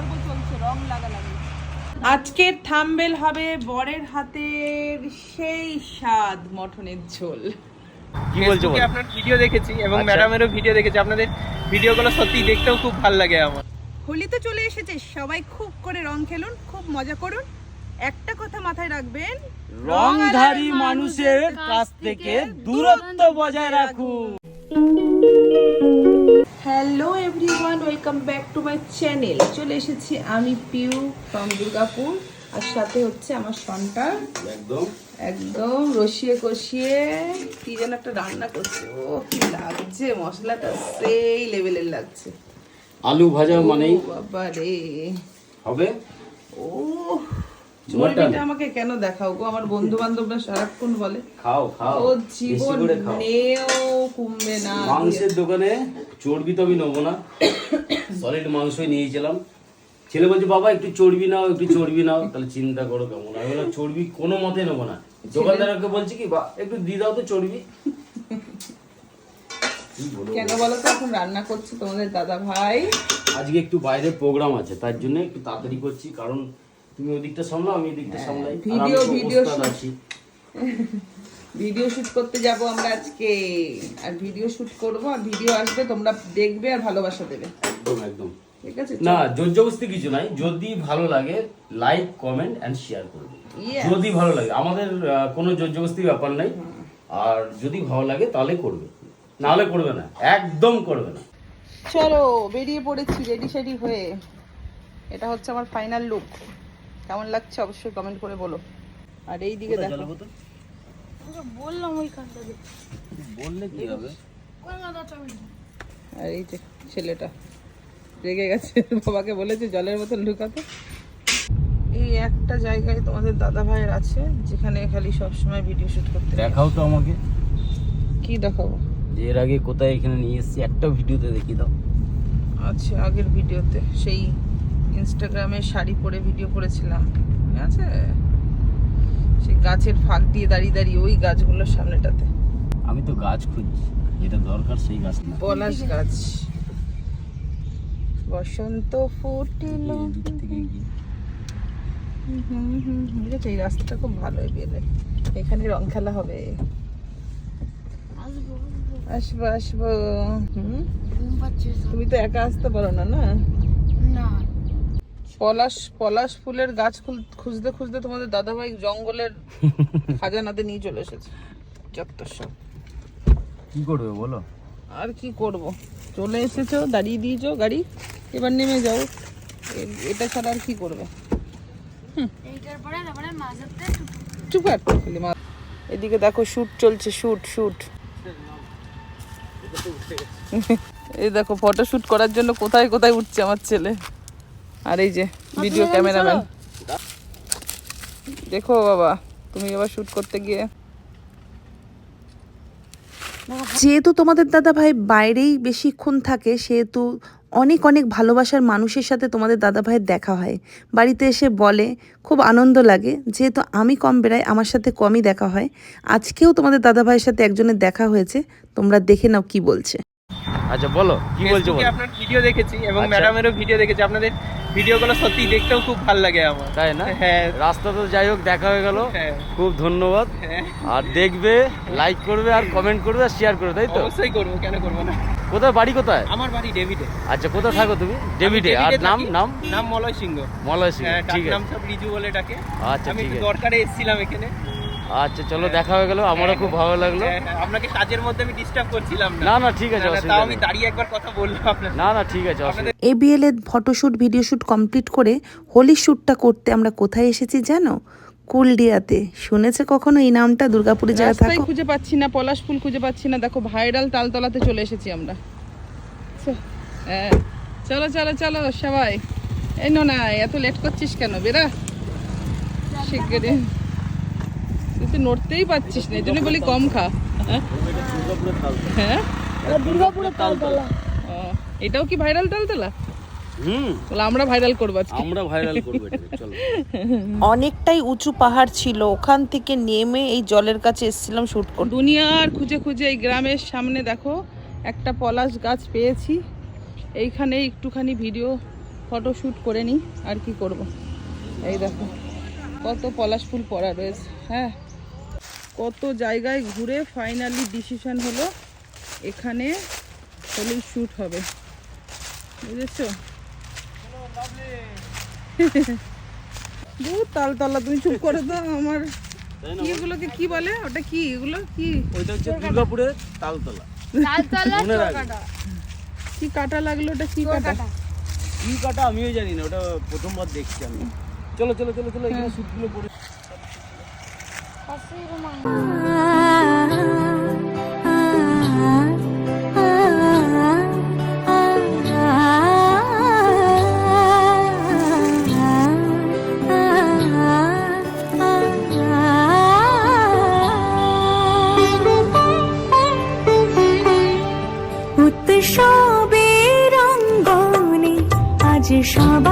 পর্ব চলছে রং লাগালাগি। আজকের থাম্বেল হবে বরের হাতের সেই স্বাদ মটনের ঝোল। কি বলছো আপনার ভিডিও দেখেছি এবং আচ্ছা। ম্যাডামেরও ভিডিও দেখেছি। আপনাদের ভিডিওগুলো সত্যি দেখতেও খুব ভালো লাগে আমার। হোলি তো চলে এসেছে সবাই খুব করে রং খেলুন খুব মজা করুন। একটা কথা মাথায় রাখবেন রংধারী মানুষের কাছ থেকে দূরত্ব বজায় রাখুন। Hello welcome back to my channel চলে এসেছি আমি পিউ ফ্রম দুর্গাপুর আর সাথে হচ্ছে আমার সন্তান একদম। একদম রসিয়ে কষিয়ে কি যেন একটা রান্না করছে। ও কি লাগছে মশলাটা সেই লেভেলের লাগছে। আলু ভাজা মানে বাবা রে। হবে? ও চর্বিটা আমাকে কেন দেখাও গো? আমার বন্ধু বান্ধবরা সারাক্ষণ বলে খাও খাও। ও জীবন নেও কমবে না। মাংসের দোকানে চর্বি তো আমি নেব না। সলিড মাংসই নিয়েছিলাম। ছেলে বলছে বাবা একটু চর্বি নাও একটু চর্বি নাও। তাহলে চিন্তা করো কেমন। আমি বললাম চর্বি কোনো মতে নেব না। দোকানদারকে বলছি কি বা একটু দিয়ে দাও তো চর্বি। কেন বলো তো এখন রান্না করছে তোমাদের দাদা ভাই। আজকে একটু বাইরে প্রোগ্রাম আছে তার জন্য একটু তাড়াতাড়ি করছি কারণ তুমি ওদিকটা সামলাও আমি এদিকটা সামলাই। হ্যাঁ, ভিডিও- ভিডিও শুট। আছি। ভিডিও শুট করতে যাব আমরা আজকে। আর ভিডিও শুট করব আর ভিডিও আসবে তোমরা দেখবে আর ভালোবাসা দেবে। একদম একদম। ঠিক আছে না জোর জবস্তি কিছু নাই। যদি ভালো লাগে লাইক কমেন্ট এন্ড শেয়ার করবে. যদি ভালো লাগে আমাদের কোনো জোর জবস্তি ব্যাপার নাই। আর যদি ভালো লাগে তাহলে করবে। নাহলে করবে না। একদম করবে না। চলো বেরিয়ে পড়েছি রেডি সেডি হয়ে। এটা হচ্ছে আমার ফাইনাল লুক কেমন লাগছে অবশ্যই কমেন্ট করে বলো। আর এই দিকে দেখো। বললে কি হবে? আর এই যে ছেলেটা রেগে গেছে। বাবাকে বলেছে জলের বোতল ঢুকাতে। এই একটা জায়গায় তোমাদের দাদা ভাইয়ের আছে যেখানে খালি সবসময় ভিডিও শুট করতে। দেখাও তো আমাকে। কি দেখাবো? যে এর আগে কোথায় এখানে নিয়ে এসেছি একটা ভিডিওতে দেখি দাও। আচ্ছা আগের ভিডিওতে। সেই ইনস্টাগ্রামে শাড়ি পরে ভিডিও করেছিলাম। আছে? সেই গাছের ফাঁক দিয়ে দাঁড়িয়ে দাঁড়িয়ে ওই গাছগুলোর সামনেটাতে। আমি তো গাছ খুঁজছি যেটা দরকার সেই গাছ না। পলাশ গাছ। বসন্ত ফুটিল। ঠিক আছে এই রাস্তাটা খুব ভালো গেলে এখানে রং খেলা হবে। আসব আসব। হুম? তুমি তো একা আসতে পারো না? না। পলাশ পলাশ ফুলের গাছ খুঁজতে খুঁজতে তোমাদের দাদাভাই জঙ্গলের খাজানাতে নিয়ে চলে এসেছে। চত্বর সব। কি করবে বলো? আর কি করব? চলে এসেছ দাঁড়িয়ে দিয়েছ গাড়ি এবার নেমে যাও। এ- এটা ছাড়া আর কি করবে? এদিকে দেখো শুট চলছে শুট শুট এই দেখো ফটো শুট করার জন্য কোথায় কোথায় উঠছে আমার ছেলে। আর এই যে ভিডিও ক্যামেরাম্যান দেখো বাবা তুমি এবার শুট করতে গিয়ে। যেহেতু তোমাদের দাদা ভাই বাইরেই বেশিক্ষণ থাকে সেহেতু অনেক অনেক ভালোবাসার মানুষের সাথে তোমাদের দাদা ভাইয়ের দেখা হয়। বাড়িতে এসে বলে খুব আনন্দ লাগে। যেহেতু আমি কম বেড়াই আমার সাথে কমই দেখা হয়। আজকেও তোমাদের দাদা ভাইয়ের সাথে একজনের দেখা হয়েছে তোমরা দেখে নাও কি বলছে। আচ্ছা বলো কি বলছো বলো? আপনার ভিডিও দেখেছি এবং আচ্ছা। ম্যাডামেরও ভিডিও দেখেছি। আপনাদের ভিডিওগুলো সত্যি দেখতেও খুব ভালো লাগে আমার। তাই না? হ্যাঁ। রাস্তা তো যাই হোক দেখা হয়ে গেল। হ্যাঁ। খুব ধন্যবাদ। হ্যাঁ। আর দেখবে লাইক করবে আর কমেন্ট করবে আর শেয়ার করবে তাই তো? অবশ্যই করব কেন করব না? কোথায় বাড়ি কোথায়? আমার বাড়ি ডেভিডে আচ্ছা কোথায় থাকো তুমি? ডেভিডে আর নাম নাম? নাম মলয় সিংহ। মলয় সিং হ্যাঁ ঠিক নাম সব রিজু বলে ডাকে। আচ্ছা ঠিক আছে। দরকারে এসেছিলাম এখানে। আচ্ছা চলো দেখা হয়ে গেল আমারও খুব ভালো লাগল। হ্যাঁ, হ্যাঁ, আপনাকে কাজের মধ্যে আমি ডিস্টার্ব করছিলাম না। না ঠিক আছে তাও আমি দাঁড়িয়ে একবার কথা বললাম আপনার না না ঠিক আছে অসুবিধা এবিএল এর ফটোশ্যুট ভিডিও শ্যুট কমপ্লিট করে হোলি শ্যুটটা করতে আমরা কোথায় এসেছি জানো? কুলডিয়াতে। শুনেছে কখনো এই নামটা? দুর্গাপুরে যারা রাস্তায় থাকো। খুঁজে পাচ্ছি না পলাশ ফুল খুঁজে পাচ্ছি না। দেখো ভাইরাল তালতলাতে চলে এসেছি আমরা। হ্যাঁ। চলো চলো চলো সবাই। এই নো না এত লেট করছিস কেন? বেরা। শিগগিরি তুই তো নড়তেই পারছিস না এই জন্য বলি কম খা। হ্যাঁ? হ্যাঁ? ও, এটাও কি ভাইরাল তালতলা? আমরা ভাইরাল করব আজকে। আমরা ভাইরাল করব চলো। অনেকটাই উঁচু পাহাড় ছিল ওখান থেকে নেমে এই জলের কাছে এসেছিলাম শুট করতে। দুনিয়ার খুঁজে খুঁজে এই গ্রামের সামনে দেখো একটা পলাশ গাছ পেয়েছি। এইখানে একটুখানি ভিডিও ফটো শ্যুট করে নিই আর কি করব। এই দেখো কত পলাশ ফুল পড়া রয়েছে হ্যাঁ? কত জায়গায় ঘুরে ফাইনালি ডিসিশন হলো এখানে হলেই শ্যুট হবে। বুঝেছ? দূর তালতলা তুমি চুপ করে দাও আমার। কি এগুলোকে কি বলে? ওটা কি? এগুলো কি? ওইটা হচ্ছে দুর্গাপুরের তালতলা। কি কাটা লাগল ওটা? কি কাটা? কি কাটা? আমিও জানি না ওটা প্রথমবার দেখছি আমি। চলো চলো চলো চলো এখানে শুটগুলো পড়ে উৎসবের রঙ্গনে আজ সবার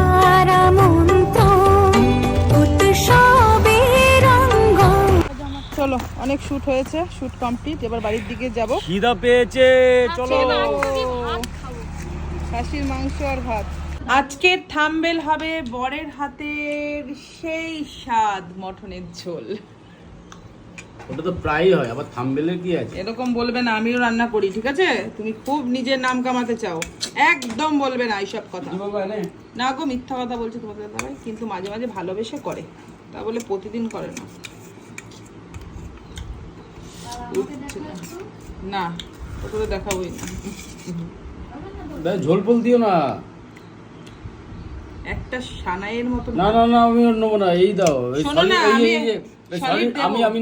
অনেক শুট হয়েছে শুট কমপ্লিট এবার বাড়ির দিকে যাব। খিদা পেয়েছে চলো। খাসির মাংস আর ভাত। আজকের থাম্বেল হবে বরের হাতের সেই স্বাদ মটনের ঝোল। ওটা তো প্রায়ই হয় আবার থাম্বেলের কি আছে? এরকম বলবে না আমিও রান্না করি ঠিক আছে? তুমি খুব নিজের নাম কামাতে চাও। একদম বলবে না এইসব কথা। না গো মিথ্যা কথা বলছে তোমাদের দাদাভাই কিন্তু মাঝে মাঝে ভালোবেসে করে। তা বলে প্রতিদিন করে না। না। না দেখাবোই না। ঝোল ফুল দিও না। একটা সানাইয়ের মতো না না না আমি নেব না এই দাও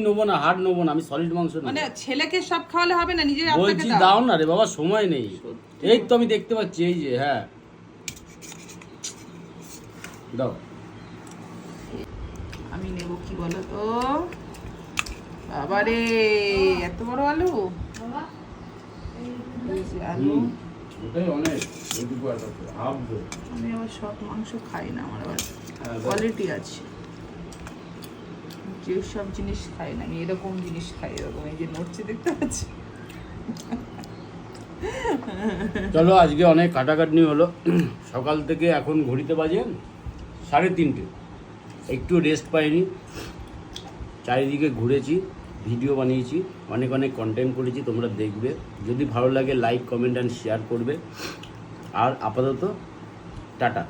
নেব না হাড় নেব না সলিড মাংস মানে ছেলেকে সব খাওয়ালে হবে না আপনাকে বলছি দাও। দাও না রে বাবা সময় নেই। এই তো আমি দেখতে পাচ্ছি এই যে হ্যাঁ। দাও। আমি নেব কি বলো তো বাবারে এত বড় আলু? আলু। আমি আবার সব মাংস খাই না আমার আবার হ্যাঁ, কোয়ালিটি আছে। যে সব জিনিস খাই না আমি এরকম জিনিস খাই এরকম এই যে নড়ছে দেখতে পাচ্ছি। চলো আজকে অনেক কাটাকাটনি হলো। সকাল থেকে এখন ঘড়িতে বাজে সাড়ে তিনটে। একটু রেস্ট পাইনি। চারিদিকে ঘুরেছি। ভিডিও বানিয়েছি, অনেক অনেক কন্টেন্ট করেছি, তোমরা দেখবে। যদি ভালো লাগে লাইক কমেন্ট অ্যান্ড শেয়ার করবে। আর আপাতত, টাটা।